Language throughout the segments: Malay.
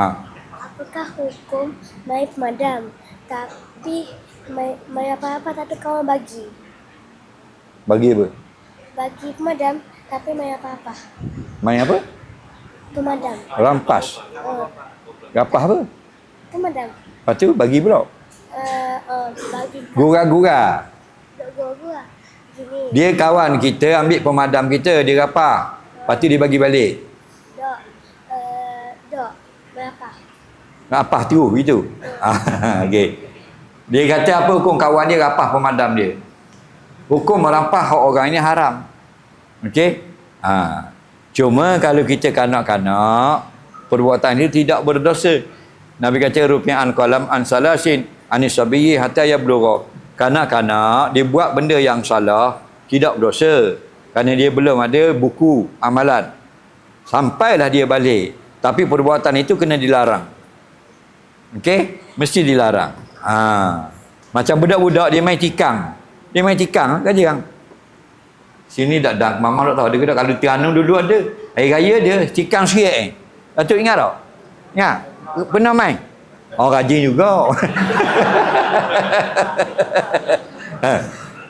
Ha. Apakah hukum mai pemadam tapi mai, mai apa-apa tapi kawan bagi? Bagi apa? Bagi pemadam tapi mai apa-apa? Main apa? Pemadam. Rampas. Uh, Rapah apa? pemadam. Lepas tu bagi pula. Uh, uh, bagi Gura-gura. Gini. Dia kawan kita ambil pemadam kita, dia rapah. Lepas tu dia bagi balik. Dok. Uh, dok. Berapa? Rapah terus gitu. Ah, Okey. Dia kata apa hukum kawan dia rapah pemadam dia. Hukum merampah hak orang ini haram. Okey? Ha. Cuma kalau kita kanak-kanak, perbuatan itu tidak berdosa. Nabi kata rupi'an qalam an salasin anis sabiyyi hatta yablugha. Kanak-kanak dia buat benda yang salah, tidak berdosa. Kerana dia belum ada buku amalan. Sampailah dia balik. Tapi perbuatan itu kena dilarang. Okey? Mesti dilarang. Ha. Macam budak-budak dia main tikang. Dia main tikang kan dia Sini tak dah mama tak tahu ada ke tak kalau Terengganu dulu ada. Hari raya dia tikang sikit eh. Datuk ingat tak? Ingat? Pernah main? Oh rajin juga. ha.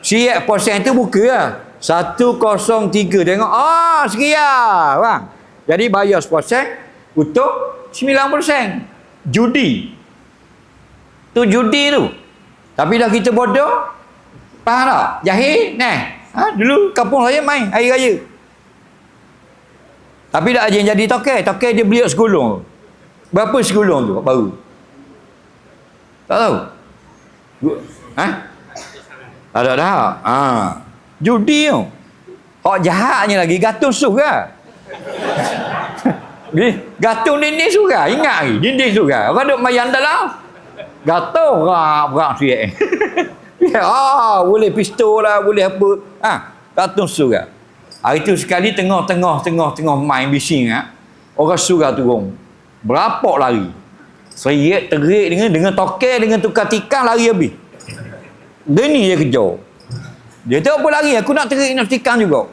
Siap posen tu buka lah. 103 tengok. Ah, sekian. Bang. Jadi bayar posen untuk 9%. Judi. Tu judi tu. Tapi dah kita bodoh. Faham tak? Jahil, nah. Ha, dulu kampung saya main hari raya. Tapi dah ajin jadi toke. Toke dia beli segulung. Berapa segulung tu baru? Tak tahu. Ha? Tak ada dah. Ha. Judi tu. Hak jahatnya lagi gatung suka. Ni, gatung dinding suka. Ingat lagi, dinding suka. Orang duk mayan dalam. Gatung rap rap siap. ya, ah, boleh pistol lah, boleh apa. Ha, gatung suka. Hari tu sekali tengah-tengah tengah-tengah main bising ah. Orang suka turun. Berapa lari? Serik terik dengan dengan tokel dengan tukar tikar lari habis. Dia ni dia kejar. Dia tu apa lari? Aku nak terik nak tikang juga.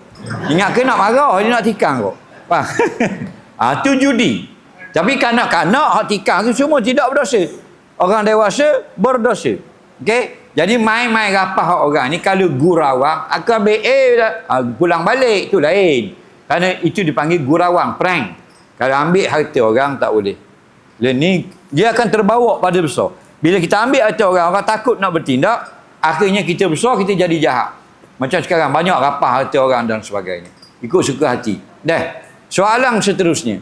Ingat ke nak marah dia nak tikang kok. Faham? ha, tu judi. Tapi kanak-kanak hak tikang tu semua tidak berdosa. Orang dewasa berdosa. Okey? Jadi main-main rapah orang ni kalau gurawang akan ambil eh. Ha, pulang balik tu lain. Kerana itu dipanggil gurawang, prank. Kalau ambil harta orang tak boleh. Dia ni dia akan terbawa pada besar. Bila kita ambil harta orang, orang takut nak bertindak, akhirnya kita besar kita jadi jahat. Macam sekarang banyak rapah harta orang dan sebagainya. Ikut suka hati. Dah. Soalan seterusnya.